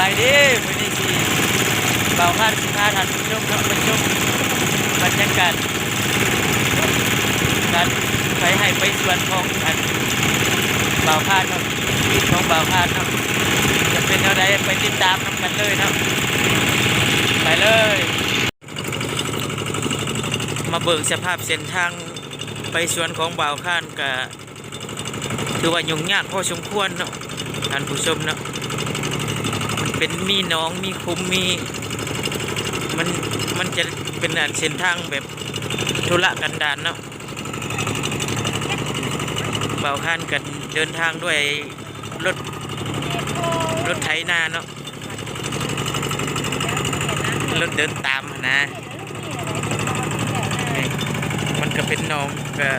บายดีวันนี้ที่เบาคาดสิพาท่านผู้ชมเนาะมาชมบรรยากาศการไปให้ไปสวนของอันเบาคาดเนาะชีวิตของเบาคาดเนาะจะเป็นเท่าใดไปติดตามนำกันเลยเนาะไปเลย มาเบิ่งสภาพเส้นทางไปสวนของบ่าวข้านก็ถือว่ายุ่งยากพอสมควรเนาะท่านผู้ชมเนาะ เป็นมีน้องมีคุ้มมี มันมันจะเป็นอันเส้นทางแบบธุระกันดารเนาะเบาวข้านกันเดินทางด้วยรถรถไถนาเนาะรถเดินตามนะมันก็เป็นน้องก็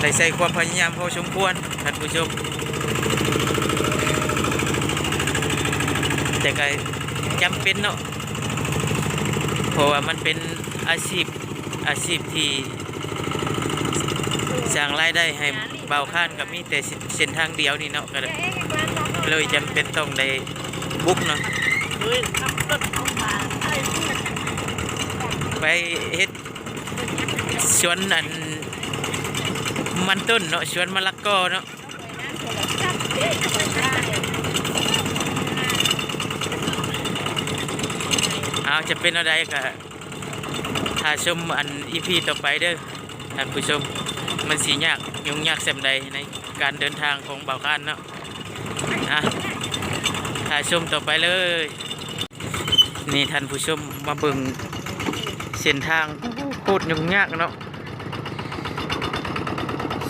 ได้ใส่ความพยายามพอสมควรท่านผู้ชม แต่ก็จำเป็นเนาะเพราะว่ามันเป็นอาชีพอาชีพที่สร้างรายได้ให้เบาข้านกับมีแต่เส้นทางเดียวนี่เนาะก็เลยจำเป็นต้องได้บุกเนาะไปเฮ็ดสวนอันมันต้นเนาะสวนมะละกอเนาะ เอาจะเป็นอะไรก็ถ้าชมอันอีพีต่อไปเด้อท่านผู้ชมมันสียากยุ่งยากแสมใดในการเดินทางของเบาคานเนาะอะถ้าชมต่อไปเลย นี่ท่านผู้ชมมาเบิ่งเส้นทางโคตรยุ่งยากเนาะ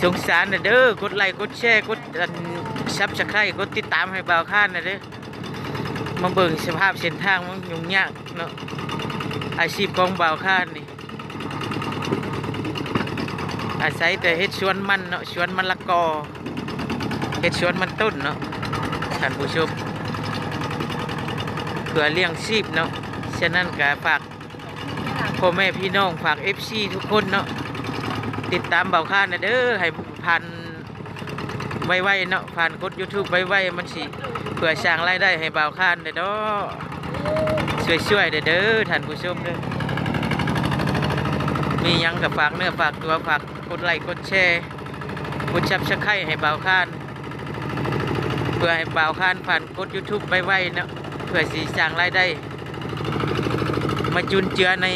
สงสารนะเด้อกดไลค์กดแชร์กดซับสไครต์กดติดตามให้บ่าวข้านนะเด้อ มาเบิ่งสภาพเส้นทางมันยุ่งยากเนาะอาชีพของบ่าวข้านนี่อาศัยแต่เฮ็ดสวนมันเนาะสวนมะละกอเฮ็ดสวนมันต้นเนาะท่านผู้ชมเพื่อเลี้ยงชีพเนาะฉะนั้นก็ฝากพ่อแม่พี่น้องฝาก FC ทุกคนเนาะติดตามเบาค่านะเด้อให้ผ่านไวๆเนาะผ่านกด YouTube ไวๆมันสิ เพื่อสร้างรายได้ให้เบาค่าเด้อเนาะช่วยๆเด้อเด้อท่านผู้ชมเด้อมียังกับฝากเนื้อฝากตัวฝากกดไลค์กดแชร์กดชับชักไข่ให้เบาค่านเพื่อให้เบาค่านผ่านกด YouTube ไวๆเนาะเพื่อสิสร้างรายได้ มาจุนเจือใน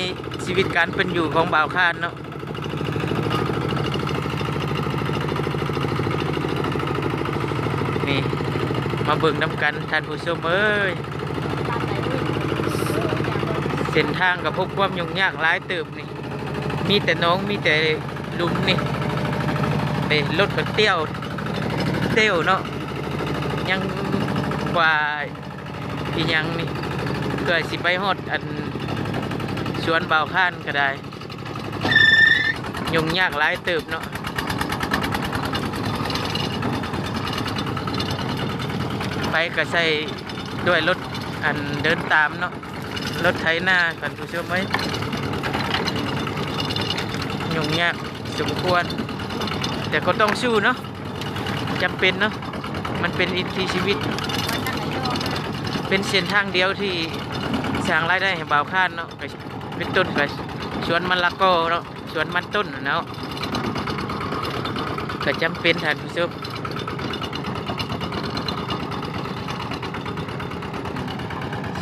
ชีวิตการเป็นอยู่ของเบาค่านเนาะ นี่ มาเบิ่งน้ำกันท่านผู้ชมเอ้ยเส้นทางกับพบความยุ่งยากหลายเติบนี่ มีแต่น้องมีแต่ลุมนี่ไปรถกับเตี้ยวเตี้ยวเนาะยังกว่าอีหยังนี่เพื่อสิไปฮอดอันสวนเบาข้านก็ได้ยุ่งยากหลายเติบเนาะ ไปก็ใช้ด้วยรถอันเดินตามเนาะรถไถนาท่านผู้ชมไว้ยุ่งยากสมควร แต่ก็ต้องสู้เนาะจำเป็นเนาะมันเป็นอิทธิชีวิต เป็นเส้นทางเดียวที่สร้างรายได้ให้บ่าวข้านเนาะเป็นต้นก็สวนมันละกอเนาะสวนมันต้นเนาะก็จำเป็นท่านผู้ชม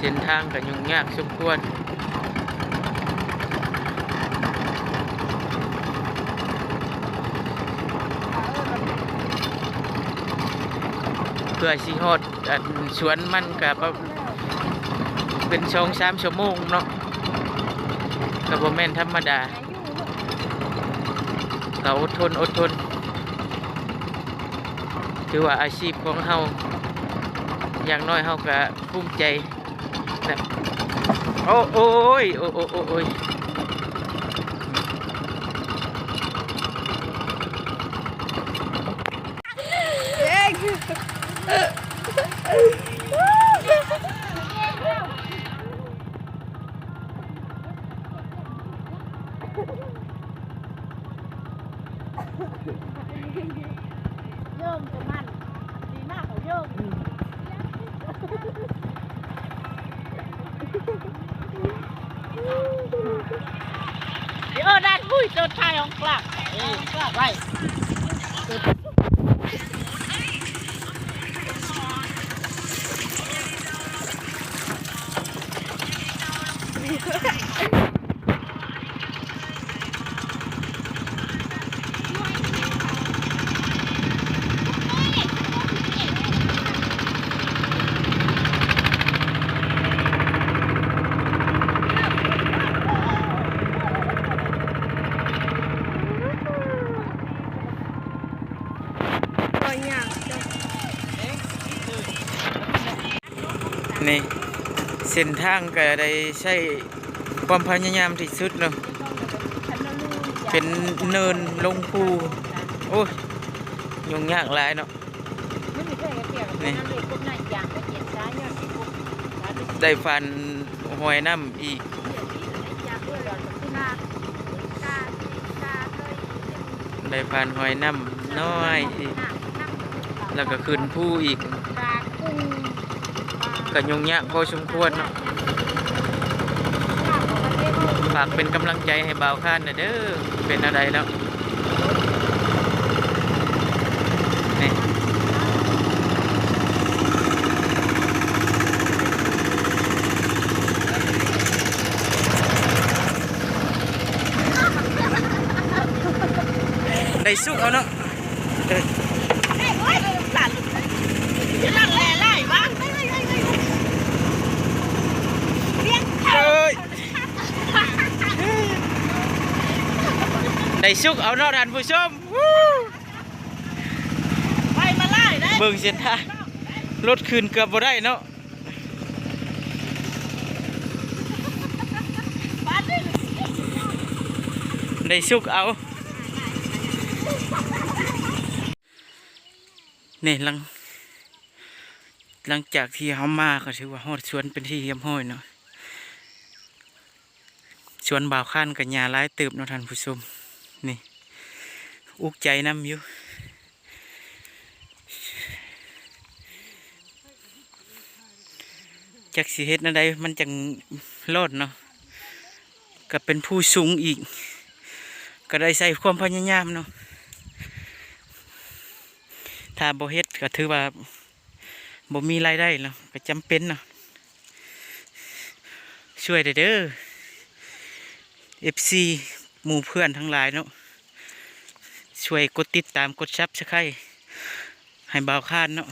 ส้นทางก็ยุ่งยากสมควรเพื่อสิฮอดสวนมันก็ประเป็นช่องสามชั่วโมงเนาะก็บ่แม่นธรรมดาก็อดทนอดทน ถือว่าอาชีพของเฮาอย่างน้อยเฮาก็ภูมิใจ nè ô ôi ôi ôi ôi ôi. Nhôm của mặn tí nào của nhôm. Ừ. เดี๋ยวได้คุยจดชายของกลับเออกลับไป นี่เส้นทางก็ได้ใช้ความพยายามที่สุดเนาะเป็นเนินลงภูโอ้ยยุ่งยากหลายเนาะนี่ได้ฟันหอยน้ำอีกได้ฟันหอยน้ำน้อยอีกแล้วก็ขึ้นผู้อีกปลา กุ้งก็ยุ่งยากพอสมควรเนาะปลาของประเทศเราฝากเป็นกำลังใจให้บ่าวข้านหนะเด้อเป็นอะไรแล้วนี่ได้สุกเอาเนาะเออเฮ้ยโอ้ยสั่นจะนั่งแล่ไล่บ้างเลี้ยง เอ้ย ได้สุกเอาเนาะท่านผู้ชมวู้ไปมาไล่ได้เบิ่งเส้นทางรถคืนเกือบบ่ได้เนาะบ้านนี่ได้สุกเอานี่หลัง หลังจากที่เขามาก็ถือว่าฮอดสวนเป็นที่เรียบร้อยเนาะสวนบ่าวข้านกับยาหลายเติบเนาะท่านผู้ชม นี่อุกใจน้ำอยู่จักสิเฮ็ดนั่นใดมันจังรอดเนาะก็เป็นผู้สูงอีก ก็ได้ใส่ความพยายามเนาะถ้าบ่เฮ็ดก็ถือว่าบ่มีรายได้เนาะก็จำเป็นเนาะช่วยเด้อเอ FC มู่เพื่อนทั้งหลายเนาะช่วยกดติดตามกดซับสไครให้บ่าวคาดเนาะ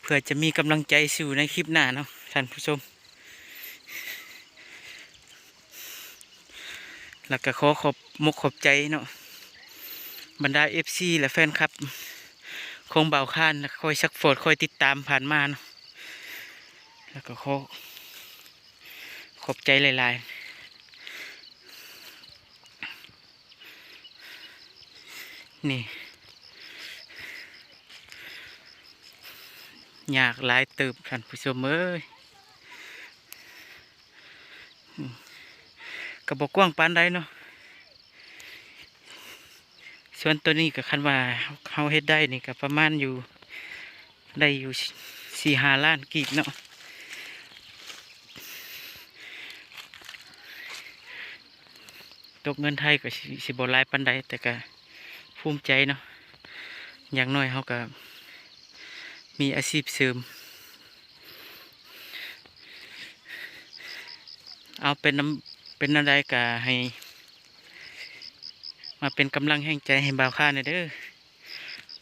เพื่อจะมีกำลังใจสู่ในคลิปหน้าเนาะท่านผู้ชม แล้วก็ขอขอบมกขอบใจเนาะบรรดาเอฟซีและแฟนคลับ คงเบาค้านคอยซักโฟดคอยติดตามผ่านมาเนาะแล้วก็ขอขอบใจหลาย ๆ นี่อยากหลายติบท่านผู้ชมเอ้ยกระบอกกว้างปานใดเนาะส่วนตัวนี้ก็คันว่าเขาเฮ็ดได้นี่ก็ประมาณอยู่ได้อยู่สี่ห้าล้านกีบเนาะตกเงินไทยก็สิบหลายปันใดแต่ก็ ภูมิใจเนาะอย่างน้อยเขาก็มีอาชีพเสริม เอาเป็นน้ำเป็นอะไรกะให้ มาเป็นกำลังแห่งใจให้บ่าวข้านหน่ยเด้อ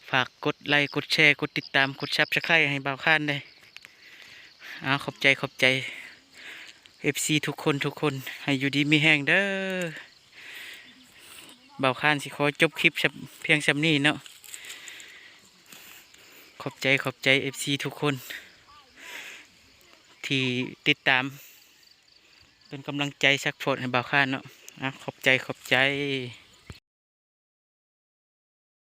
ฝากกดไลค์กดแชร์กดติดตามกดซับสไครต์ให้บ่าวข้านได้เอาขอบใจขอบใจ FC ทุกคนทุกคนให้อยู่ดีมีแห้งเด้อ เบาข้านสิขอจบคลิปเพียงแค่นี้เนาะขอบใจขอบใจเอฟซีทุกคน ที่ติดตาม เป็นกำลังใจซักโพดให้บ่าวข้านเนาะขอบใจขอบใจ